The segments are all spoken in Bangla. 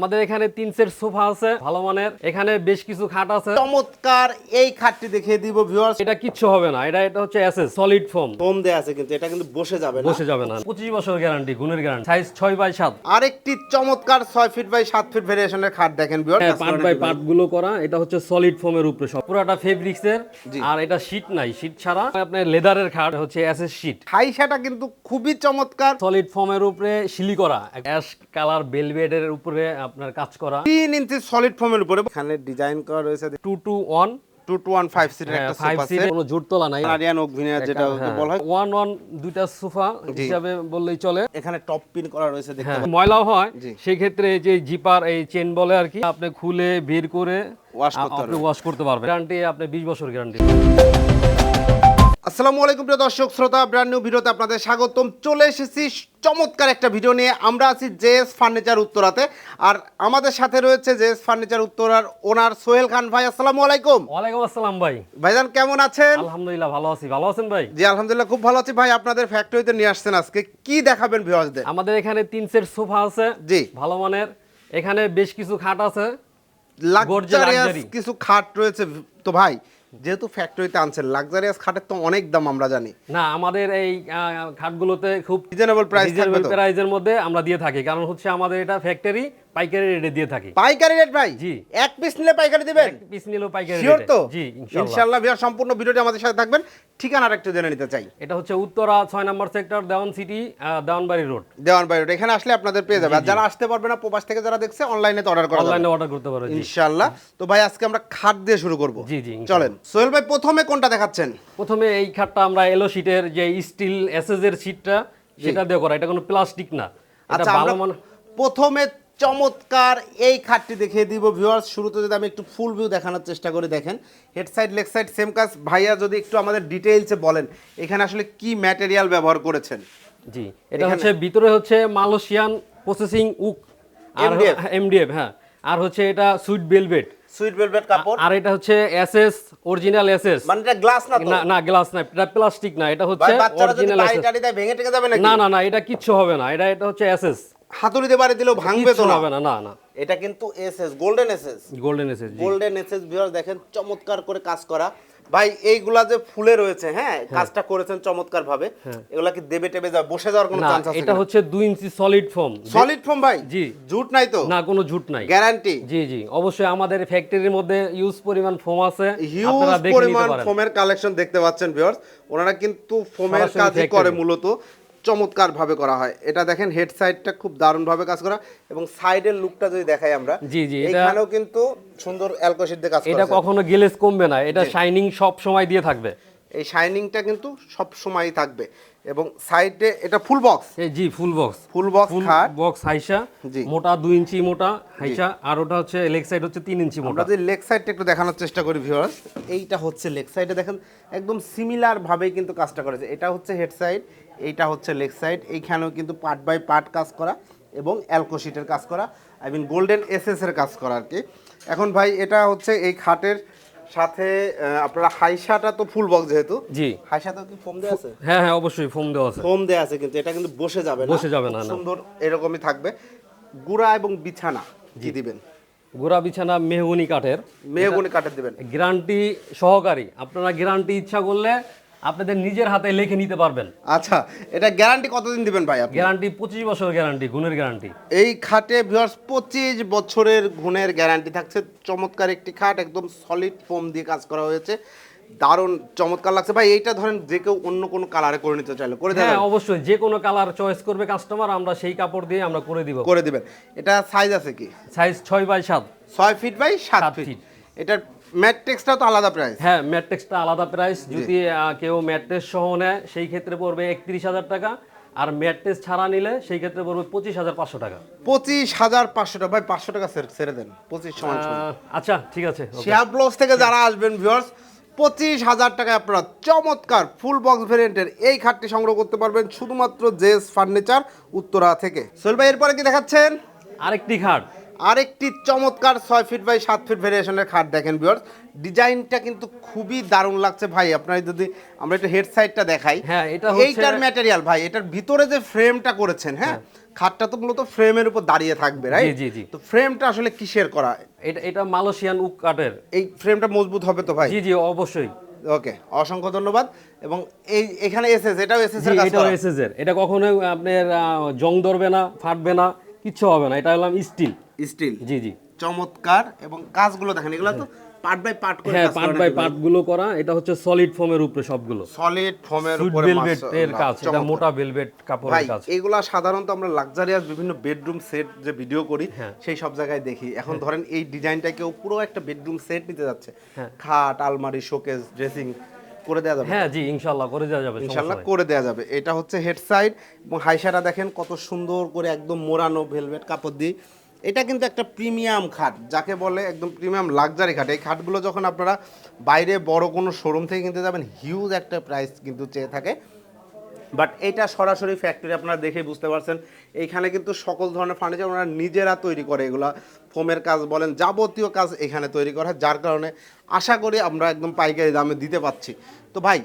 আমাদের এখানে তিন সেট সোফা আছে ভালো মানের। এখানে বেশ কিছু খাট আছে। চমৎকার এই খাটটি দেখিয়ে দিব ভিউয়ার্স এটা কিচ্ছু হবে না এটা এটা হচ্ছে এসএস সলিড ফোম ফোম দেয়া আছে কিন্তু এটা কিন্তু বসে যাবে না। বসে যাবে না। পঁচিশ বছর গ্যারান্টি গুণের গ্যারান্টি। সাইজ ছয় বাই সাত। আরেকটি চমৎকার ছয় ফিট বাই সাত ফিট ভেরিয়েশনের খাট দেখেন ভিউয়ার্স হ্যাঁ পার্ট বাই পার্টগুলো করা এটা হচ্ছে সলিড ফোমের উপরে সব। পুরোটা ফেব্রিক্স এর আর এটা শীট নাই শীট ছাড়া। আপনার লেদারের খাট হচ্ছে এসএস শীট হাইসাটা কিন্তু খুবই চমৎকার। সলিড ফোমের উপরে শিলি করা অ্যাশ কালার বেলভেটের উপরে আপনার কাজ করা। তিন ইঞ্চি সলিড ফোমের উপরে। এখানে ডিজাইন করা রয়েছে two two one two two one five সিটের একটা সোফা সিট কোনো নাই। আরিয়ান যেটা হ্যাঁ। বলা হয়। ওয়ান ওয়ান দুইটা সোফা হিসাবে বললেই চলে। এখানে টপ পিন করা রয়েছে দেখতে হ্যাঁ ময়লাও হয়। জি। সেই ক্ষেত্রে যে জিপার এই চেন বলে আর কি আপনি খুলে বের করে আ- করতে ওয়াশ করতে পারবেন। গ্যারান্টি আপনি 20 বছর গ্যারান্টি আসসালামু আলাইকুম প্রিয় দর্শক শ্রোতা ব্র্যান্ড নিউ ভিডিওতে আপনাদের স্বাগতম। চলে এসেছি চমৎকার একটা ভিডিও নিয়ে। আমরা আছি জেএস ফার্নিচার উত্তরাতে। আর আমাদের সাথে রয়েছে জেএস ফার্নিচার উত্তরার ওনার সোহেল খান ভাই আসসালামু আলাইকুম। ওয়ালাইকুম আসসালাম ভাই। ভাইজান কেমন আছেন? আলহামদুলিল্লাহ ভালো আছি। ভালো আছেন ভাই? জি আলহামদুলিল্লাহ খুব ভালো আছি। ভাই আপনাদের ফ্যাক্টরিতে নিয়ে আসছেন আজকে। কি দেখাবেন ভিউয়ার্সদের আমাদের এখানে তিন সেট সোফা আছে। জি। ভালো মানের। এখানে বেশ কিছু খাট আছে। লাক্সারিয়াস কিছু খাট রয়েছে। তো ভাই যেহেতু ফ্যাক্টরিতে আনছেন লাক্সারিয়াস খাটের তো অনেক দাম আমরা জানি। না আমাদের এই খাটগুলোতে খুব রিজনেবল প্রাইস থাকবে তো? প্রাইজের মধ্যে আমরা দিয়ে থাকি কারণ হচ্ছে আমাদের এটা ফ্যাক্টরি পাইকারি রেটে দিয়ে থাকি। পাইকারি রেট ভাই? জি। এক পিস নিলে পাইকারি দিবেন? এক পিস নিলেও পাইকারি শিওর তো? জি ইনশাআল্লাহ ইনশাআল্লাহ ভিউয়ার সম্পূর্ণ ভিডিওটি আমাদের সাথে থাকবেন। ঠিকানাটা একটু জেনে নিতে চাই। এটা হচ্ছে উত্তরা ছয় number sector Dewan city Dewanbari road. Dewan by road এখানে আসলে আপনাদের পেয়ে যাবে। আর যারা আসতে পারবে না প্রবাস থেকে যারা দেখছে অনলাইনে তো অর্ডার করা অনলাইনে অর্ডার করতে পারো ইনশাআল্লাহ তো ভাই আজকে আমরা খাট দিয়ে শুরু করব। জি, জি, ইনশাআল্লাহ। চলেন। সোহেল ভাই প্রথমে কোনটা দেখাচ্ছেন? প্রথমে এই খাটটা আমরা এলো শিটের যে স্টিল এসএস এর শিটটা সেটা দিয়ে করা। এটা কোনো প্লাস্টিক না। আচ্ছা আমরা প্রথমে চমৎকার এই খাটটি দেখিয়ে দিব। ভিউয়ার্স শুরুতে যদি আমি একটু ফুল ভিউ দেখানোর চেষ্টা করি দেখেন। Head side leg side same কাজ। ভাইয়া যদি একটু আমাদের ডিটেইলসে বলেন এখানে আসলে কি ম্যাটেরিয়াল ব্যবহার করেছেন? জি এটা হচ্ছে ভিতরে হচ্ছে মালয়েশিয়ান প্রসেসিং উক আর এমডিএফ হ্যাঁ। আর হচ্ছে এটা সুইট বেলভেট সুইট ভেলভেট কাপড়। আর এটা হচ্ছে এসএস অরিজিনাল এসএস। মানে এটা গ্লাস না তো? না না গ্লাস না এটা প্লাস্টিক না এটা হচ্ছে অরিজিনাল এসএস। বাচ্চারা ভেঙে টেকে যাবে নাকি? না না না এটা কিচ্ছু হবে না এটা এটা হচ্ছে এসএস। হাতুড়ি দিয়ে বাড়ি দিলেও ভাঙবে তো না? হবে না না না। এটা কিন্তু SS golden SS. Golden SS golden SS viewer দেখেন চমৎকার করে কাজ করা। ভাই এইগুলা যে ফুলে রয়েছে হ্যাঁ কাজটা করেছেন চমৎকার ভাবে এগুলা কি দেবে টেবে যা বসে যাওয়ার কোনো চান্স আছে এটা হচ্ছে 2 inch solid foam solid form ভাই? জি। জুট নাই তো? না কোনো ঝুট নাই। গ্যারান্টি জি জি। অবশ্যই আমাদের ফ্যাক্টরির মধ্যে ইউজ পরিমাণ ফোম আছে। হিউজ আপনারা দেখে নিতে পরিমাণ ফোমের কালেকশন দেখতে পাচ্ছেন ভিউয়ার্স ওনারা কিন্তু ফোমের কাজই করে মূলত। চমৎকার ভাবে করা হয়। এটা দেখেন হেড সাইডটা খুব দারুণ ভাবে কাজ করা এবং সাইডের লুকটা যদি দেখাই আমরা জি, জি, এইখানেও কিন্তু সুন্দর অ্যালকোশিট দিয়ে কাজ করা এটা কখনো গ্লেজ কমবে না এটা শাইনিং সব সময় দিয়ে থাকবে। এই শাইনিংটা কিন্তু সব সময়ই থাকবে এবং সাইডে এটা ফুল বক্স জি full box full box full খাট। বক্স হাইসা জি। মোটা দুই ইঞ্চি মোটা হাইসা আর ওটা হচ্ছে লেগ সাইড হচ্ছে তিন ইঞ্চি মোটা। আমরা যদি লেগ সাইডটা একটু দেখানোর চেষ্টা করি ভিউয়ার্স এইটা হচ্ছে লেগ সাইডে দেখেন একদম সিমিলার ভাবেই কিন্তু কাজটা করেছে এটা হচ্ছে হেড সাইড এইটা হচ্ছে লেগ সাইড। এইখানেও কিন্তু পার্ট বাই পার্ট কাজ করা এবং অ্যালকোশিটের কাজ করা আই মিন গোল্ডেন এসএস এর কাজ করা আর কি। এখন ভাই এটা হচ্ছে এই খাটের সাথে আপনারা হাইসাটা তো ফুল বক্স যেহেতু। জি। হাইসাতেও কি ফোম দেওয়া আছে? হ্যাঁ হ্যাঁ অবশ্যই ফোম দেওয়া আছে। ফোম দেওয়া আছে কিন্তু এটা কিন্তু বসে যাবে না। বসে যাবে না, না। সুন্দর এরকমই থাকবে। গুড়া এবং বিছানা কি দিবেন? গোড়া বিছানা মেহগুনি কাঠের। মেহগুনি কাঠের দিবেন। গ্যারান্টি সহকারী। আপনারা গ্যারান্টি ইচ্ছা করলে আপনাদের নিজের হাতে লিখে নিতে পারবেন। আচ্ছা এটা গ্যারান্টি কতদিন দিবেন ভাই আপনি? গ্যারান্টি পঁচিশ বছর গ্যারান্টি গুণের গ্যারান্টি। এই খাটে ভিউয়ার্স পঁচিশ বছরের গুণের গ্যারান্টি থাকছে। চমৎকার একটি খাট একদম সলিড ফোম দিয়ে কাজ করা হয়েছে। দারুণ চমৎকার লাগছে। ভাই এইটা ধরেন যে কেউ অন্য কোনো কালারে করে নিতে চাইলে করে দেবেন? হ্যাঁ অবশ্যই। যে কোনো কালার চয়েস করবে কাস্টমার আমরা সেই কাপড় দিয়ে আমরা করে দিব। করে দিবেন। এটা সাইজ আছে কি? সাইজ ছয় বাই সাত। ছয় ফিট বাই সাত সাত ফিট ফিট। এটার ম্যাট্রিক্সটাও তো আলাদা প্রাইস হ্যাঁ ম্যাট্রিক্সটা আলাদা প্রাইস যদি কেউ ম্যাট্রেস সহ নেয় সেই ক্ষেত্রে পড়বে একত্রিশ হাজার টাকা। আর ম্যাট্রেস ছাড়া নিলে সেই ক্ষেত্রে পড়বে পঁচিশ হাজার পাঁচশো টাকা। পঁচিশ হাজার পাঁচশো টাকা। ভাই পাঁচশো টাকা ছেড়ে- দেন। পঁচিশ সমান। আচ্ছা ঠিক আছে. শেয়ার ব্লগস থেকে যারা আসবেন ভিউয়ার্স পঁচিশ হাজার টাকায় আপনারা চমৎকার ফুল বক্স ভেরিয়েন্টের এই খাটটি সংগ্রহ করতে পারবেন শুধুমাত্র জেস ফার্নিচার উত্তরা থেকে। সোহেল ভাই এরপরে কি দেখাচ্ছেন? আরেকটি খাট। আরেকটি চমৎকার ছয় ফিট বাই সাত ফিট ভেরিয়েশনের খাট দেখেন বিয়ার্স ডিজাইনটা কিন্তু খুবই দারুণ লাগছে ভাই। আপনার যদি আমরা একটু হেড সাইডটা দেখাই। হ্যাঁ, এটা এইটার ম্যাটেরিয়াল ভাই এটার ভিতরে যে ফ্রেমটা করেছেন হ্যাঁ? খাটটা তো মূলত ফ্রেমের উপর দাঁড়িয়ে থাকবে রাইট জি, জি। তো ফ্রেমটা আসলে কিসের করা? এটা এটা মালয়েশিয়ান উক কাঠের। এই ফ্রেমটা মজবুত হবে তো ভাই? জি জি অবশ্যই। ওকে অসংখ্য ধন্যবাদ। এবং এই এখানে এসএস এটাও এসএস এর কাজ এটাও করা? এসএস এর। এটা কখনোই আপনার জং ধরবে না ফাটবে না। কিচ্ছু হবে না এটা হলাম স্টিল স্টিল জি জি। চমৎকার এবং কাজগুলো দেখেন এগুলো তো পার্ট বাই পার্ট করে হ্যাঁ পার্ট বাই পার্টগুলো করা এটা হচ্ছে সলিড ফোমের উপরে সবগুলো। সলিড ফোমের উপরে ভেলভেট এর কাজ এটা মোটা ভেলভেট কাপড়ের কাজ। এগুলা সাধারণত আমরা লাক্সারিয়াস বিভিন্ন বেডরুম সেট যে ভিডিও করি হ্যাঁ। সেই সব জায়গায় দেখি। এখন ধরেন এই ডিজাইনটা কেউ পুরো একটা বেডরুম সেট নিতে যাচ্ছে। হ্যাঁ। খাট আলমারি শোকেস ড্রেসিং করে দেওয়া যাবে। হ্যাঁ জি ইনশাআল্লাহ করে দেওয়া যাবে ইনশাআল্লাহ ইনশাল্লাহ করে দেওয়া যাবে। এটা হচ্ছে হেড সাইড এবং হাইসাটা দেখেন কত সুন্দর করে একদম মোড়ানো ভেলভেট কাপড় দিয়ে। এটা কিন্তু একটা প্রিমিয়াম খাট যাকে বলে একদম প্রিমিয়াম লাক্সারি খাট। এই খাটগুলো যখন আপনারা বাইরে বড় কোনো শোরুম থেকে কিনতে যাবেন হিউজ একটা প্রাইস কিন্তু চেয়ে থাকে। বাট এটা সরাসরি ফ্যাক্টরি আপনারা দেখে বুঝতে পারছেন। এইখানে কিন্তু সকল ধরনের ফার্নিচার ওনারা নিজেরা তৈরি করে এগুলা। ফোমের কাজ বলেন যাবতীয় কাজ এখানে তৈরি করা হয় যার কারণে আশা করি আমরা একদম পাইকারি দামে দিতে পাচ্ছি তো ভাই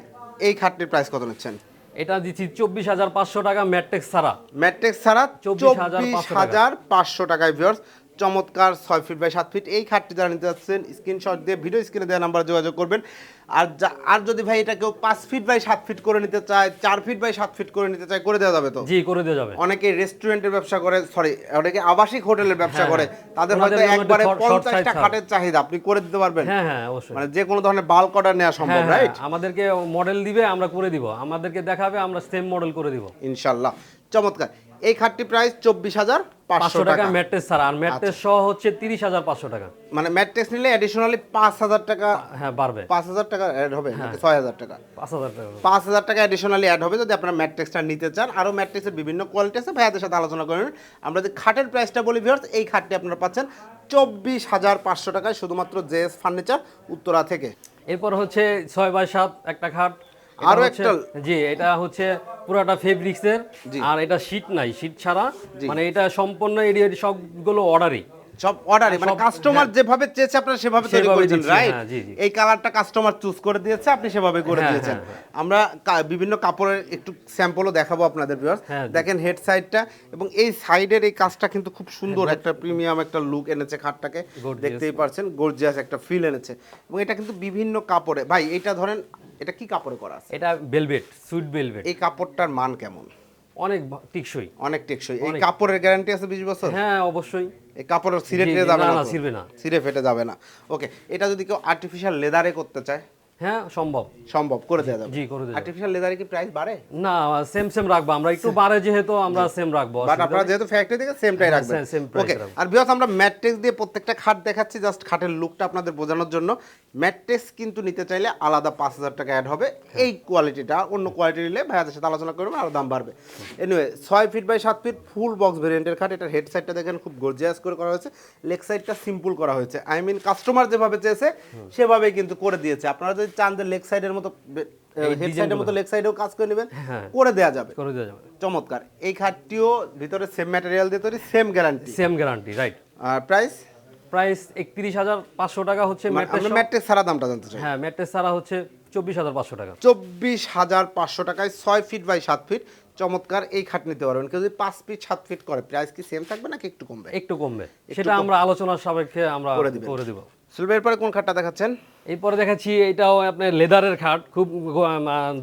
এই খাটটির প্রাইস কত নিচ্ছেন? এটা দিচ্ছি চব্বিশ হাজার পাঁচশো টাকা ম্যাট্রিক্স ছাড়া। ম্যাট্রিক্স ছাড়া 24,500 চব্বিশ হাজার পাঁচশো টাকায় ভিউয়ার্স চমৎকার ছয় ফিট বাই সাত ফিট এই খাটটি যারা নিতে যাচ্ছেন স্ক্রিনশট দিয়ে ভিডিও স্ক্রিনে দেওয়া নাম্বার যোগাযোগ করবেন। আর যা- আর যদি ভাই এটা কেউ পাঁচ ফিট বাই সাত ফিট করে নিতে চায় চার ফিট বাই সাত ফিট করে নিতে চায় করে দেওয়া যাবে তো? জি করে দেওয়া যাবে। অনেকে রেস্টুরেন্টের ব্যবসা করে সরি অনেকে আবাসিক হোটেলের ব্যবসা হ্যাঁ, করে। হ্যাঁ। তাদের হয়তো একবারে পঞ্চাশটা খাটের চাহিদা আপনি করে দিতে পারবেন। হ্যাঁ হ্যাঁ অবশ্যই। মানে যে কোনো ধরনের বাল্ক অর্ডার নেওয়া সম্ভব হ্যাঁ হ্যাঁ রাইট আমাদেরকে মডেল দিবে আমরা করে দিব। আমাদেরকে দেখাবে আমরা সেম মডেল করে দিব। ইনশাল্লাহ। চমৎকার। এই খাটটি প্রাইস চব্বিশ হাজার পাঁচশো টাকা ম্যাট্রেস ছাড়া। আর ম্যাট্রেস সহ হচ্ছে তিরিশ হাজার পাঁচশো টাকা। মানে ম্যাট্রিক্স নিলে অ্যাডিশনালি পাঁচ হাজার টাকা হ্যাঁ বাড়বে। পাঁচ হাজার টাকা অ্যাড হবে হ্যাঁ। ছয় হাজার টাকা। পাঁচ হাজার টাকা। পাঁচ হাজার টাকা অ্যাডিশনালি অ্যাড হবে যদি আপনারা ম্যাট্রিক্সটা নিতে চান। আরও ম্যাট্রিক্সের বিভিন্ন কোয়ালিটি আছে। ভাইয়াদের সাথে আলোচনা করেন আমরা যদি খাটের প্রাইসটা বলি ভিউয়ার্স এই খাটটি আপনারা পাচ্ছেন চব্বিশ হাজার পাঁচশো টাকায় শুধুমাত্র জেএস ফার্নিচার উত্তরা থেকে। এরপর হচ্ছে ছয় বাই সাত একটা খাট। আরও একটা? জি এটা হচ্ছে পুরাটা ফেব্রিক্সের আর এটা শীট নাই। শীট ছাড়া মানে এটা সম্পূর্ণ এরিয়ার সবগুলো অর্ডারই সব অর্ডারে মানে কাস্টমার যেভাবে চেয়েছে আপনারা সেভাবে তৈরি করেছেন রাইট হ্যাঁ। এই কালারটা কাস্টমার চুজ করে দিয়েছে আপনি সেভাবে করে হ্যাঁ, দিয়েছেন। হ্যাঁ, আমরা বিভিন্ন কাপড়ের একটু স্যাম্পলও দেখাবো আপনাদের ভিউয়ার্স হ্যাঁ, দেখেন হেড সাইডটা এবং এই সাইডের এই কাজটা কিন্তু খুব সুন্দর একটা প্রিমিয়াম একটা লুক এনেছে খাটটাকে। দেখতেই পারছেন গর্জিয়াস একটা ফিল এনেছে। এবং এটা কিন্তু বিভিন্ন কাপড়ে ভাই এটা ধরেন এটা কি কাপড়ে করা আছে? এটা বেলভেট সুইট বেলভেট এই কাপড়টার মান কেমন? অনেক টেকসই। অনেক টেকসই। এই কাপড়ের গ্যারান্টি আছে বিশ বছর? হ্যাঁ অবশ্যই। এই কাপড়ের ছিঁড়ে ফেটে যাবে না, ছিঁড়বে না। ছিঁড়ে ফেটে যাবে না। ওকে এটা যদি কেউ আর্টিফিশিয়াল লেদারে করতে চায় হ্যাঁ সম্ভব। সম্ভব করে দেওয়া যাবে। জি করে দেবো আর্টিফিশিয়াল লেদারে কি প্রাইস বাড়ে? না সেম সেম রাখব। আমরা একটু বাড়ে যেহেতু আমরা সেম রাখব বাট আপনারা যেহেতু ফ্যাক্টরি থেকে সেমটাই হ্যাঁ, রাখবেন। ওকে আর বিকজ আমরা ম্যাট্রিক্স দিয়ে প্রত্যেকটা খাট দেখাচ্ছি জাস্ট খাটের লুকটা আপনাদের বোঝানোর জন্য। ম্যাট্রিক্স কিন্তু নিতে চাইলে আলাদা পাঁচ হাজার টাকা অ্যাড হবে। হ্যাঁ। এই কোয়ালিটিটা অন্য কোয়ালিটি নিলে ভাইয়াদের সাথে আলোচনা করবেন আরও দাম বাড়বে। এনিওয়ে ছয় ফিট বাই সাত ফিট ফুল বক্স ভেরিয়েন্টের খাট এটার হেড সাইডটা দেখেন খুব গর্জিয়াস করে করা হয়েছে। লেগ সাইডটা সিম্পল করা হয়েছে। আই মিন কাস্টমার যেভাবে চেয়েছে সেভাবেই কিন্তু করে দিয়েছে। আপনারা যদি চান যে লেগ সাইডের মতো হেড সাইডের মতো লেগ সাইডেও কাজ করে নেবেন হ্যাঁ। করে দেওয়া যাবে। করে দেওয়া যাবে। চমৎকার। এই খাটটিও ভিতরে সেম ম্যাটেরিয়াল দিয়ে তৈরি same guarantee same guarantee right আর প্রাইস প্রাইস একত্রিশ হাজার পাঁচশো টাকা হচ্ছে ম্যাট্রেস ছাড়া দামটা জানতে চাই। হ্যাঁ ম্যাট্রেস ছাড়া হচ্ছে চব্বিশ হাজার পাঁচশো টাকা। চব্বিশ হাজার পাঁচশো টাকায় ছয় ফিট বাই সাত ফিট চমৎকার এই খাট নিতে পারবেন। কেউ যদি পাঁচ ফিট সাত ফিট করে প্রাইস কি সেম থাকবে নাকি একটু কমবে? একটু কমবে। সেটা আমরা আলোচনার সাপেক্ষে আমরা করে দিব। সুলভ এরপরে কোন খাটটা দেখাচ্ছেন? এরপরে দেখাচ্ছি এটাও আপনার লেদারের খাট খুব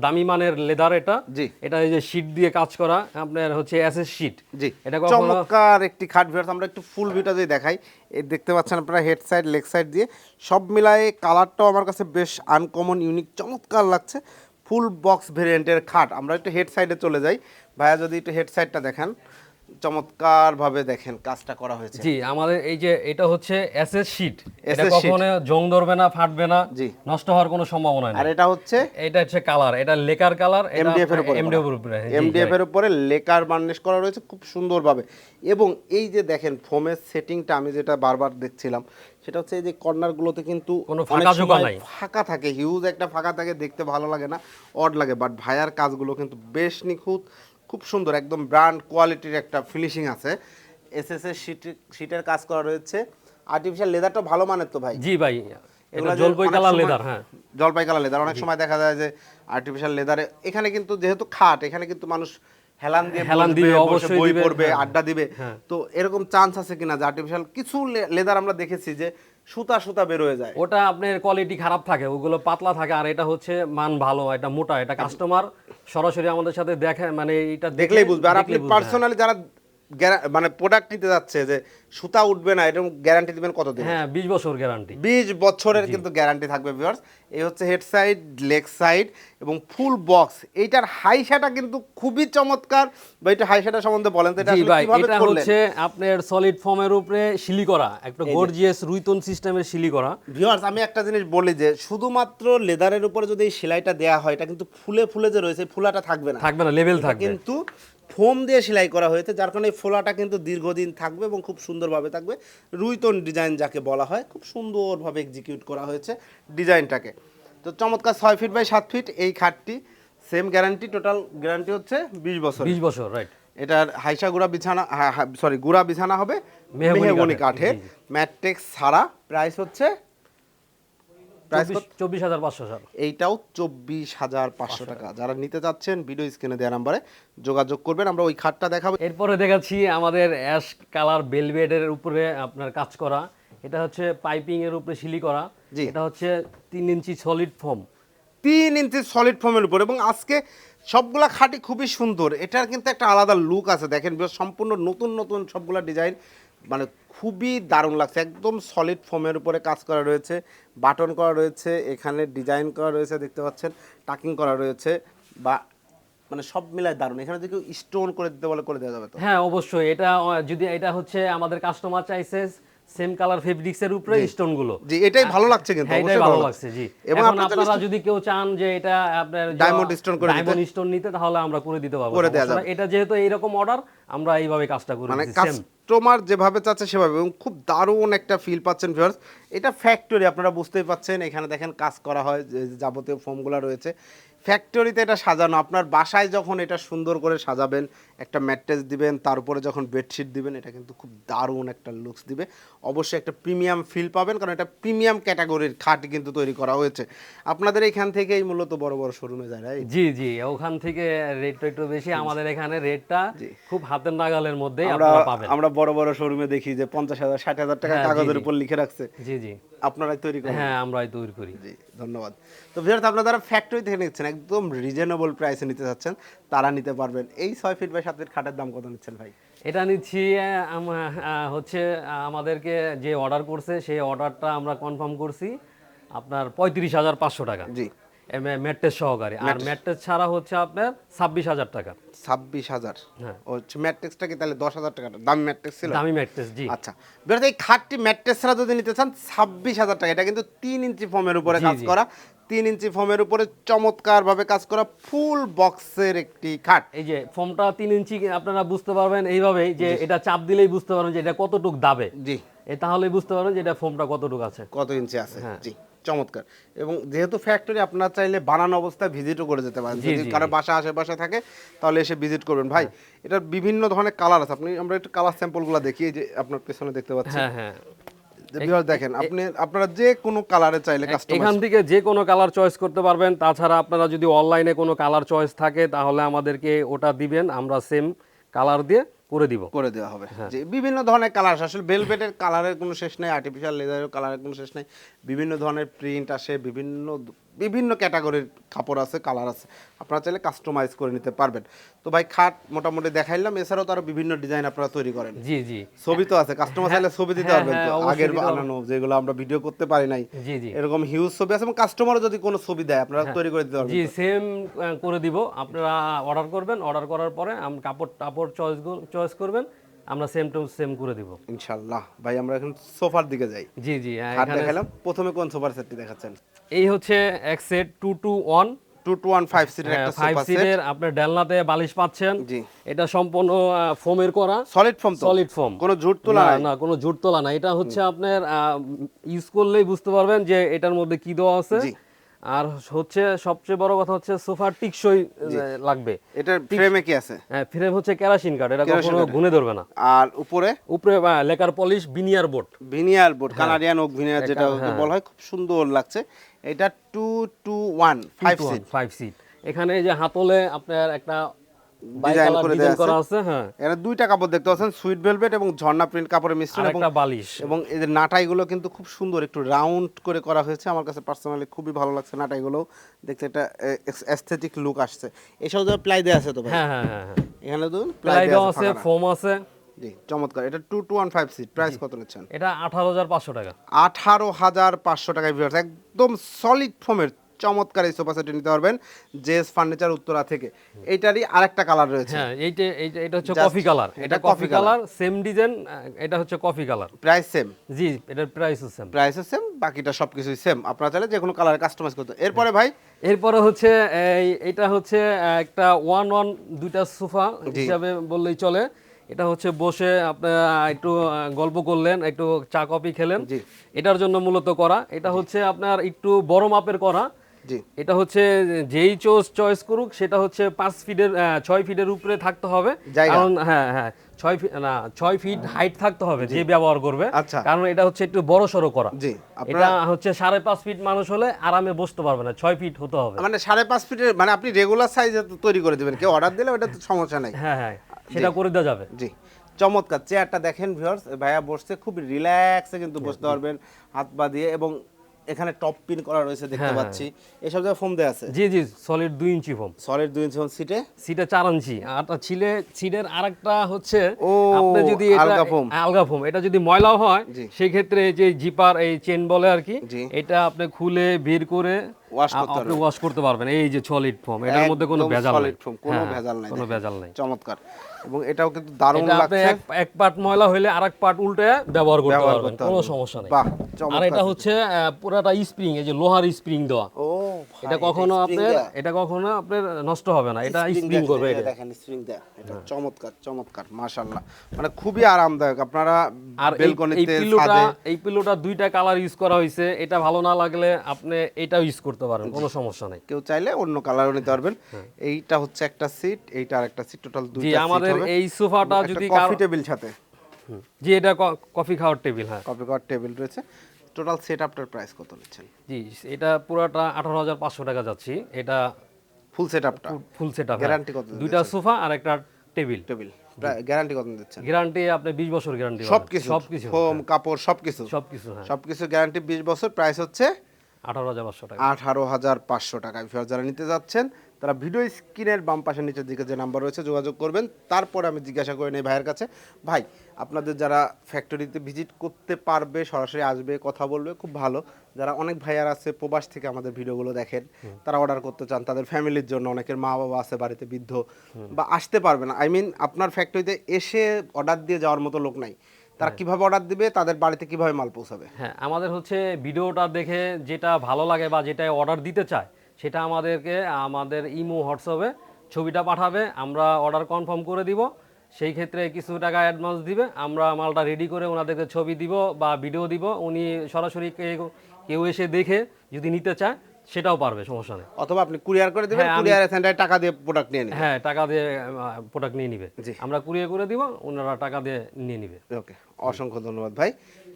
দামি মানের লেদার এটা। জি। এটা এই যে শীট দিয়ে কাজ করা আপনার হচ্ছে এসএস শীট জি। এটা চমৎকার একটি খাট ভিউয়ার্স আমরা একটু ফুল ভিউটা দিয়ে দেখাই। এই দেখতে পাচ্ছেন আপনারা হেড সাইড লেগ সাইড দিয়ে। সব মিলায়ে কালারটাও আমার কাছে বেশ আনকমন ইউনিক চমৎকার লাগছে। ফুল বক্স ভেরিয়েন্টের খাট। আমরা একটু হেড সাইডে চলে যাই। ভাইয়া যদি একটু হেড সাইডটা দেখান। চমৎকারভাবে দেখেন কাজটা করা হয়েছে। জি আমাদের এই যে এটা হচ্ছে এসএস শীট এটা কখনো জং ধরবে না ফাটবে না জি। নষ্ট হওয়ার কোনো সম্ভাবনা নেই। আর এটা হচ্ছে এটা হচ্ছে কালার এটা লেকার কালার এমডিএফ এর উপরে এমডিএফ এর উপরে এমডিএফ এর উপরে লেকার বার্নিশ করা রয়েছে খুব সুন্দরভাবে। এবং এই যে দেখেন ফোমের সেটিংটা আমি যেটা বারবার দেখছিলাম সেটা হচ্ছে এই যে কর্নারগুলোতে কিন্তু কোনো ফাঁকা জোকা নাই। ফাঁকা থাকে হিউজ একটা ফাঁকা থাকে দেখতে ভালো লাগে না অড লাগে। বাট ভাইয়ার কাজগুলো কিন্তু বেশ নিখুঁত। খুব সুন্দর একদম ব্র্যান্ড কোয়ালিটির একটা ফিনিশিং আছে। এসএস এর শীট শীটের কাজ করা রয়েছে। আর্টিফিশিয়াল লেদারটা ভালো মানের তো ভাই? জি ভাই এটা জলপাই কালার লেদার হ্যাঁ। জলপাই কালার লেদার অনেক সময় দেখা যায় যে আর্টিফিশিয়াল লেদারে এখানে কিন্তু যেহেতু খাট এখানে কিন্তু মানুষ হেলান দিয়ে হেলান বসে অবশ্যই বই পড়বে হ্যাঁ। আড্ডা দিবে। হ্যাঁ। তো এরকম চান্স আছে কিনা যে আর্টিফিশিয়াল কিছু লেদার আমরা দেখেছি যে সুতা সুতা বের হয়ে যায়। ওটা আপনার কোয়ালিটি খারাপ থাকে ওগুলো পাতলা থাকে আর এটা হচ্ছে মান ভালো এটা মোটা এটা কাস্টমার সরাসরি আমাদের সাথে দেখা মানে এটা দেখলেই বুঝবে আর আপনি বুঝবে, হ্যাঁ। পার্সোনালি যারা মানে প্রোডাক্ট নিতে যাচ্ছে যে সুতা উঠবে না এরকম গ্যারান্টি দিবেন কতদিন? হ্যাঁ বিশ বছর গ্যারান্টি বিশ বছরের কিন্তু গ্যারান্টি থাকবে ভিউয়ার্স এই হচ্ছে হেড সাইড লেগ সাইড এবং ফুল বক্স এইটার হাইসাটা কিন্তু খুবই চমৎকার। বা এটা হাইসাটা সম্বন্ধে বলেন তো এটা এটা হচ্ছে আপনার সলিড ফর্মের উপরে শিলি করা একটা গর্জিয়াস রুইতন সিস্টেমের শিলি করা ভিউয়ার্স আমি একটা জিনিস বলি যে শুধুমাত্র লেদারের উপরে যদি এই সেলাইটা দেয়া হয় এটা কিন্তু ফুলে ফুলে যে রয়েছে ফুলাটা থাকবে না। থাকবে না লেভেল থাকবে। কিন্তু ফোম দিয়ে সেলাই করা হয়েছে যার কারণে এই ফোলাটা কিন্তু দীর্ঘদিন থাকবে এবং খুব সুন্দরভাবে থাকবে। রুইতন ডিজাইন যাকে বলা হয় খুব সুন্দরভাবে এক্সিকিউট করা হয়েছে ডিজাইনটাকে। তো চমৎকার ছয় ফিট বাই সাত ফিট এই খাটটি সেম গ্যারান্টি টোটাল গ্যারান্টি হচ্ছে বিশ বছর বিশ বছর রাইট এটার হাইসা গুড়া বিছানা সরি গুড়া বিছানা হবে মেহগনি কাঠের। ম্যাট্রিক্স ছাড়া প্রাইস হচ্ছে প্রাইস চব্বিশ হাজার পাঁচশো স্যার। এইটাও চব্বিশ হাজার পাঁচশো টাকা। যারা নিতে চাচ্ছেন ভিডিও স্ক্রিনে দেওয়া নাম্বারে যোগাযোগ করবেন। আমরা ওই খাটটা দেখাবো। এরপরে দেখাচ্ছি আমাদের অ্যাশ কালার বেলভেটের উপরে আপনার কাজ করা। এটা হচ্ছে পাইপিং এর উপরে শিলি করা। এটা হচ্ছে তিন ইঞ্চি সলিড ফর্ম তিন ইঞ্চি সলিড ফর্মের উপর। এবং আজকে সবগুলা খাটি খুবই সুন্দর। এটার কিন্তু একটা আলাদা লুক আছে। দেখেন সম্পূর্ণ নতুন নতুন সবগুলা ডিজাইন মানে খুবই দারুণ লাগছে। একদম সলিড ফর্মের উপরে কাজ করা রয়েছে। বাটন করা রয়েছে এখানে ডিজাইন করা রয়েছে দেখতে পাচ্ছেন। টাকিং করা রয়েছে বা মানে সব মিলায় দারুণ। এখানে যদি স্টোন করে দিতে বলে করে দেওয়া যাবে তো? হ্যাঁ অবশ্যই। এটা যদি এটা হচ্ছে আমাদের কাস্টমার চাইছে সেম কালার ফেব্রিক্স এর উপরে স্টোনগুলো। জি এটাই ভালো লাগছে কিন্তু হ্যাঁ, এটাই অবশ্যই ভালো লাগছে। জি। এবং আপনারা যদি কেউ চান যে এটা আপনার Diamond স্টোন করে ডায়মন্ড স্টোন নিতে তাহলে আমরা করে দিতে পারব করে এটা যেহেতু এইরকম অর্ডার আমরা এইভাবে কাজটা করে মানে কাস্টমার যেভাবে চাচ্ছে সেভাবে, এবং খুব দারুণ একটা ফিল পাচ্ছেন ভিউয়ার্স এটা ফ্যাক্টরি আপনারা বুঝতেই পাচ্ছেন। এখানে দেখেন, কাজ করা হয় যাবতীয় ফর্মগুলো রয়েছে। ফ্যাক্টরিতে এটা সাজানো। আপনার বাসায় যখন এটা সুন্দর করে সাজাবেন একটা ম্যাট্রেস দিবেন তার উপরে যখন বেডশিট দিবেন এটা কিন্তু খুব দারুণ একটা লুকস দিবে। অবশ্যই একটা প্রিমিয়াম ফিল পাবেন কারণ এটা প্রিমিয়াম ক্যাটাগরির খাট কিন্তু তৈরি করা হয়েছে। আপনাদের এখান থেকেই মূলত বড় বড় শোরুমে যায় রাইট জি জি ওখান থেকে রেটটা একটু বেশি। আমাদের এখানে রেটটা খুব হাতের নাগালের মধ্যেই আমরা আপনারা পাবেন। আমরা বড় বড় শোরুমে দেখি যে পঞ্চাশ হাজার ষাট হাজার টাকা হ্যাঁ, কাগজের উপর লিখে রাখছে। জি জি। আপনারাই তৈরি করেন। হ্যাঁ আমরাই তৈরি করি। জি ধন্যবাদ। তো ভিউয়ার্স আপনারা ফ্যাক্টরি থেকে নিচ্ছেন একদম রিজনেবল প্রাইসে নিতে চাচ্ছেন তারা নিতে পারবেন। এই ছয় ফিট বাই সাত ফিট খাটের দাম কত নিচ্ছেন ভাই? এটা নিচ্ছি হচ্ছে আমাদেরকে যে অর্ডার করছে সেই অর্ডারটা আমরা কনফার্ম করছি আপনার পঁয়ত্রিশ হাজার পাঁচশো টাকা। জি। ম্যাট্রেস সহকারে। আর ম্যাট্রেস ছাড়া হচ্ছে আপনার ছাব্বিশ হাজার টাকা। ছাব্বিশ হাজার? হ্যাঁ। হচ্ছে ম্যাট্রিক্সটা কি তাহলে দশ হাজার টাকা? দামি ম্যাট্রিক্স ছিল? দামি ম্যাট্রেস জি। আচ্ছা। এই খাটটি ম্যাট্রেস ছাড়া যদি নিতে চান ছাব্বিশ হাজার টাকা। এটা কিন্তু তিন ইঞ্চি ফোমের উপরে কাজ করা। তিন ইঞ্চি ফোমের উপরে চমৎকার ভাবে কাজ করা ফুল বক্সের একটি খাট। এই যে ফর্মটা তিন ইঞ্চি আপনারা বুঝতে পারবেন এইভাবেই যে এটা চাপ দিলেই বুঝতে পারবেন যে এটা কতটুক দাবে। জি। এ তাহলেই বুঝতে পারবেন যে এটা ফর্মটা কতটুক আছে। কত ইঞ্চি আছে। হ্যাঁ। জি চমৎকার। এবং যেহেতু ফ্যাক্টরি আপনারা চাইলে বানানো অবস্থায় ভিজিটও করে যেতে পারেন। যদি কারও বাসা আশেপাশে থাকে তাহলে এসে ভিজিট করবেন। ভাই এটার বিভিন্ন ধরনের কালার আছে। আপনি আমরা একটু কালার স্যাম্পলগুলো দেখি যে আপনার পেছনে দেখতে পাচ্ছি হ্যাঁ হ্যাঁ। দেখেন আপনি আপনারা যে কোনো কালারে চাইলে এখান থেকে যে কোনো কালার চয়েস করতে পারবেন। তাছাড়া আপনারা যদি অনলাইনে কোনো কালার চয়েস থাকে তাহলে আমাদেরকে ওটা দিবেন আমরা সেম কালার দিয়ে করে দিব। করে দেওয়া হবে। হ্যাঁ। যে বিভিন্ন ধরনের কালার আসলে বেলভেটের কালারের কোনো শেষ নেই আর্টিফিশিয়াল লেদারের কালারের কোনো শেষ নেই। বিভিন্ন ধরনের প্রিন্ট আসে বিভিন্ন বিভিন্ন ক্যাটাগরির কাপড় আছে কালার আছে। আপনারা চাইলে কাস্টমাইজ করে নিতে পারবেন। তো ভাই খাট মোটামুটি দেখাইলাম এছাড়াও তো আরও বিভিন্ন ডিজাইন আপনারা তৈরি করেন। জি জি। ছবি তো আছে কাস্টমার চাইলে ছবি দিতে হ্যাঁ, পারবেন হ্যাঁ, অবশ্যই আগের বানানো যেগুলো আমরা ভিডিও করতে পারি নাই। জি জি। এরকম হিউজ ছবি আছে এবং কাস্টমারও যদি কোনো ছবি দেয় আপনারা তৈরি করে দিতে পারবেন জি সেম করে দিব। আপনারা অর্ডার করবেন। অর্ডার করার পরে কাপড় টাপড় চয়েস চয়েস করবেন আমরা সেম টু সেম করে দিব। ইনশাল্লাহ ভাই আমরা এখন সোফার দিকে যাই। জি জি হ্যাঁ, এখানে দেখালাম। প্রথমে কোন সোফার সেটটি দেখাচ্ছেন? এই হচ্ছে এক সেট টু টু সিটের একটা সোফা সেট সিটের আপনার ডেলনাতে বালিশ পাচ্ছেন। জি। এটা সম্পূর্ণ ফোমের করা। সলিড ফর্ম তো। সলিড ফোম কোনো ঝুট তোলা না না কোনো জুট তোলা না। এটা হচ্ছে আপনার ইউজ করলেই বুঝতে পারবেন যে এটার মধ্যে কি দেওয়া আছে। জি। আর হচ্ছে সবচেয়ে বড় কথা হচ্ছে সোফার টিকসই লাগবে। এটার ফ্রেমে কি আছে? হ্যাঁ ফ্রেম হচ্ছে কেরাসিন কাঠ এটা কখনো গুনে ধরবে না। আর উপরে? উপরে lacquer polish veneer board veneer board Canadian oak veneer যেটা হ্যাঁ। বলা হয় খুব সুন্দর লাগছে। এটা two two one five seat five seat এখানে যে হাতলে আপনার একটা Design করে ডিজাইন আছে। হ্যাঁ। এখানে দুইটা কাপড় দেখতে পাচ্ছেন সুইট ভেলভেট এবং ঝর্ণা প্রিন্ট কাপড়ের মিশ্রণ এবং একটা বালিশ। এবং এই যে নাটাইগুলো কিন্তু খুব সুন্দর একটু রাউন্ড করে করা হয়েছে। আমার কাছে পার্সোনালি খুবই ভালো লাগছে নাটাইগুলো। দেখতে একটা অ্যাস্থেটিক লুক আসছে। এসব জায়গায় প্লাই দেওয়া আছে তো ভাই? হ্যাঁ হ্যাঁ হ্যাঁ হ্যাঁ। এখানে তো প্লাই দেওয়া আছে ফোম আছে। জি চমৎকার। এটা two two one five seat price কত নিচ্ছেন? এটা আঠারো হাজার পাঁচশো টাকা। আঠারো হাজার পাঁচশো টাকায় একদম সলিড ফোমের চমৎকার এই সোফা সেট নিতে পারবেন জেস ফার্নিচার উত্তরা থেকে। এইটারই আরেকটা কালার রয়েছে। হ্যাঁ এইটা এইটা এটা হচ্ছে কফি কালার। এটা কফি কালার। সেম ডিজাইন এটা হচ্ছে কফি কালার। Price same. জি এটার প্রাইসও সেম। প্রাইসও সেম বাকিটা সব কিছুই সেম। আপনারা চাইলে যে কোনো কালার কাস্টমাইজ করতে এরপরে ভাই? এরপরে হচ্ছে এই এটা হচ্ছে একটা ওয়ান ওয়ান দুইটা সোফা হিসাবে বললেই চলে। এটা হচ্ছে বসে আপনি একটু গল্প করলেন একটু চা কফি খেলেন। এটার জন্য মূলত করা। এটা হচ্ছে আপনার একটু বড় মাপের করা। এটা হচ্ছে যেই চোজ চয়েস করুক সেটা হচ্ছে পাঁচ ফিটের ছয় ফিটের উপরে থাকতে হবে। কারণ হ্যাঁ হ্যাঁ ছয় ফিট না ছয় ফিট হাইট থাকতে হবে যে ব্যবহার করবে। আচ্ছা। কারণ এটা হচ্ছে একটু বড় সড়ো করা। এটা হচ্ছে সাড়ে পাঁচ ফিট মানুষ হলে আরামে বসতে পারবে না ছয় ফিট হতে হবে। মানে সাড়ে পাঁচ ফিটের মানে আপনি রেগুলার সাইজে তৈরি করে দেবেন কেউ অর্ডার দিলে ওটা তো সমস্যা নাই। হ্যাঁ হ্যাঁ সেটা করে দেওয়া যাবে। জি চমৎকার। চেয়ারটা দেখেন ভিউয়ার্স ভাইয়া বসছে খুব রিল্যাক্সে কিন্তু বসতে পারবেন হাত পা দিয়ে এবং এখানে টপ পিন করা রয়েছে দেখতে হ্যাঁ, পাচ্ছি। এসব জায়গায় ফোম দেওয়া আছে? জি জি সলিড দুই ইঞ্চি ফোম সলিড দুই ইঞ্চি সিটে সিটে চার ইঞ্চি। আর ছিলে সিটের আরেকটা হচ্ছে আপনি যদি এটা- আলগা foam। আলগা ফোম এটা যদি ময়লাও হয় সেই ক্ষেত্রে এই যে জিপার এই চেন বলে আর কি এটা আপনি খুলে বের করে আ- করতে আপনি ওয়াশ করতে পারবেন। এই যে সলিড ফোম এটার মধ্যে কোনো ভেজাল নেই। foam, কোনো হ্যাঁ, ভেজাল নাই। কোনো ভেজাল নেই। চমৎকার। এবং এটাও কিন্তু দারুণ আপনি লাগছে। এক এক পার্ট ময়লা হইলে আরেক পার্ট উল্টে ব্যবহার করতে পারবেন কোনো সমস্যা নেই। বাহ আর এটা হচ্ছে পুরাটা স্প্রিং এই যে লোহার স্প্রিং দেওয়া। ও এটা কখনো আপনি আপনার এটা কখনো আপনার নষ্ট হবে না এটা স্প্রিং করবে এটা। দেখেন স্প্রিং দেয়া। এটা চমৎকার চমৎকার মাশাআল্লাহ। মানে খুবই আরামদায়ক। আপনারা আর এই- পিলোটা এই পিলোটা দুইটা কালার ইউজ করা হয়েছে এটা ভালো না লাগলে আপনি এটাও ইউজ করতে পারেন কোনো সমস্যা নেই। কেউ চাইলে অন্য কালারও নিতে পারবেন। এইটা হচ্ছে একটা সিট এইটা আরেকটা সিট টোটাল দুইটা সিট আমাদের এই সোফাটা যদি কফি টেবিল সাথে। জি এটা কফি খাওয়ার টেবিল হ্যাঁ। কফি কর টেবিল রয়েছে। টোটাল সেট আপটার প্রাইস কত নিচ্ছেন? জি এটা পুরাটা আঠারো হাজার পাঁচশো টাকা যাচ্ছি। এটা ফুল সেট আপটা ফুল সেট আপ Guarantee কত দুইটা সোফা আর একটা টেবিল টেবিল গ্যারান্টি কত দিচ্ছেন? গ্যারান্টি আপনি বিশ বছর গ্যারান্টি সবকিছু সবকিছু। হোম কাপড় সবকিছু। সবকিছু হ্যাঁ। সবকিছু গ্যারান্টি বিশ বছর প্রাইস হচ্ছে আঠারো হাজার পাঁচশো টাকা। আঠারো হাজার পাঁচশো টাকা। যারা নিতে যাচ্ছেন তারা ভিডিও স্ক্রিনের বাম পাশের নিচের দিকে যে নাম্বার রয়েছে যোগাযোগ করবেন। তারপরে আমি জিজ্ঞাসা করে নেই ভাইয়ের কাছে। ভাই আপনাদের যারা ফ্যাক্টরিতে ভিজিট করতে পারবে সরাসরি আসবে কথা বলবে খুব ভালো। যারা অনেক ভাইয়ার আছে প্রবাস থেকে আমাদের ভিডিওগুলো দেখেন তারা অর্ডার করতে চান তাদের ফ্যামিলির জন্য অনেকের মা বাবা আছে বাড়িতে বৃদ্ধ বা আসতে পারবে না। আই মিন আপনার ফ্যাক্টরিতে এসে অর্ডার দিয়ে যাওয়ার মতো লোক নাই। তারা কীভাবে অর্ডার দিবে তাদের বাড়িতে কীভাবে মাল পৌঁছাবে? হ্যাঁ আমাদের হচ্ছে ভিডিওটা দেখে যেটা ভালো লাগে বা যেটা অর্ডার দিতে চায় সেটা আমাদেরকে আমাদের ইমো হোয়াটসঅ্যাপে ছবিটা পাঠাবে আমরা অর্ডার কনফার্ম করে দিব সেই ক্ষেত্রে কিছু টাকা অ্যাডভান্স দিবে আমরা মালটা রেডি করে ওনাদেরকে ছবি দিব বা ভিডিও দিব উনি সরাসরি কেউ এসে দেখে যদি নিতে চায় সেটাও পারবে সমস্যা নেই। অথবা আপনি কুরিয়ার করে দেবেন হ্যাঁ, কুরিয়ার সেন্টারে টাকা দিয়ে প্রোডাক্ট নিয়ে নেবেন হ্যাঁ টাকা দিয়ে প্রোডাক্ট নিয়ে নিবে। জি। আমরা কুরিয়ার করে দিব ওনারা টাকা দিয়ে নিয়ে নিবে। ওকে অসংখ্য ধন্যবাদ ভাই।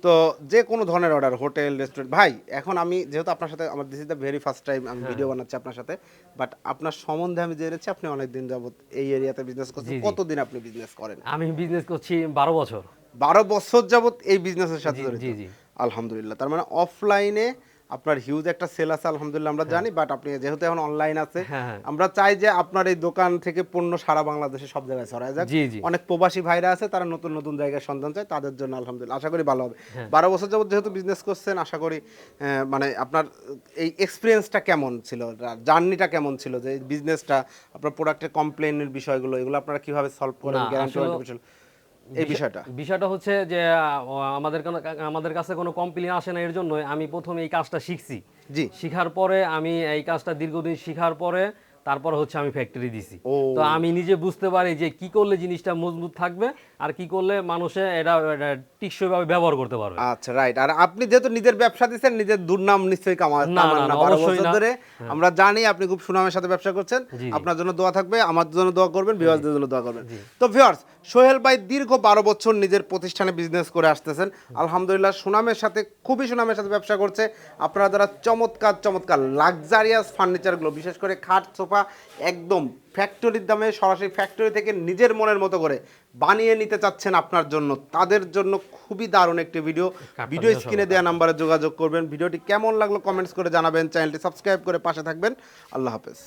তো যে কোনো ধরনের অর্ডার হোটেল রেস্টুরেন্ট ভাই এখন আমি যেহেতু আপনার সাথে আমার this is the very first time আমি ভিডিও বানাচ্ছি আপনার সাথে বাট আপনার সম্বন্ধে আমি জেনেছি আপনি অনেক দিন যাবত এই এরিয়াতে বিজনেস করছেন। কতদিন আপনি বিজনেস করেন? আমি বিজনেস করছি বারো বছর। বারো বছর যাবত এই বিজনেসের সাথে জড়িত। জি, জি। আলহামদুলিল্লাহ তার মানে অফলাইনে আপনার হিউজ একটা সেল আছে আলহামদুলিল্লাহ আমরা জানি বাট আপনি যেহেতু এখন অনলাইন আছে হ্যাঁ, হ্যাঁ। আমরা চাই যে আপনার এই দোকান থেকে পণ্য সারা বাংলাদেশে সব জায়গায় ছড়ায় যাক। অনেক প্রবাসী ভাইরা আছে তারা নতুন নতুন জায়গায় সন্ধান চায় তাদের জন্য আলহামদুলিল্লাহ আশা করি ভালো হবে হ্যাঁ। বারো বছর যাবত যেহেতু বিজনেস করছেন আশা করি মানে আপনার এই এক্সপিরিয়েন্সটা কেমন ছিল জার্নিটা কেমন ছিল যে বিজনেসটা আপনার প্রোডাক্টের কমপ্লেনের বিষয়গুলো এগুলো আপনারা কীভাবে সলভ করেন গ্যারান্টি এই বিষয়টা। বিষয়টা হচ্ছে যে আমাদের আমাদের কাছে কোনো কমপ্লেন আসে না এর জন্য আমি প্রথমে এই কাজটা শিখছি। জি। শিখার পরে আমি এই কাজটা দীর্ঘদিন শিখার পরে তারপর হচ্ছে আমি ফ্যাক্টরি দিছি। তো আমি নিজে বুঝতে পারি যে কি করলে জিনিসটা মজবুত থাকবে আর কি করলে মানুষে এটা টিকসইভাবে ব্যবহার করতে পারবে? আচ্ছা রাইট আর আপনি যেহেতু নিজের ব্যবসা দিচ্ছেন নিজের দুর্নাম নিশ্চয়ই কামা না, কামান বারো বছর না। হ্যাঁ। ধরে আমরা জানি আপনি খুব সুনামের সাথে ব্যবসা করছেন। আপনার জন্য দোয়া থাকবে আমার জন্য দোয়া করবেন ভিউয়ার্সদের জন্য দোয়া করবেন। তো ভিউয়ার্স সোহেল ভাই দীর্ঘ বারো বছর নিজের প্রতিষ্ঠানে বিজনেস করে আসতেছেন। আলহামদুলিল্লাহ সুনামের সাথে খুবই সুনামের সাথে ব্যবসা করছে। আপনারা যারা চমৎকার চমৎকার লাক্সারিয়াস ফার্নিচারগুলো বিশেষ করে খাট সোফা একদম ফ্যাক্টরির দামে সরাসরি ফ্যাক্টরি থেকে নিজের মনের মতো করে বানিয়ে নিতে চাচ্ছেন আপনার জন্য তাদের জন্য খুবই দারুণ একটি ভিডিও ভিডিও স্ক্রিনে দেওয়া নাম্বারে যোগাযোগ করবেন। ভিডিওটি কেমন লাগল কমেন্টস করে জানাবেন। চ্যানেলটি সাবস্ক্রাইব করে পাশে থাকবেন। আল্লাহ হাফেজ।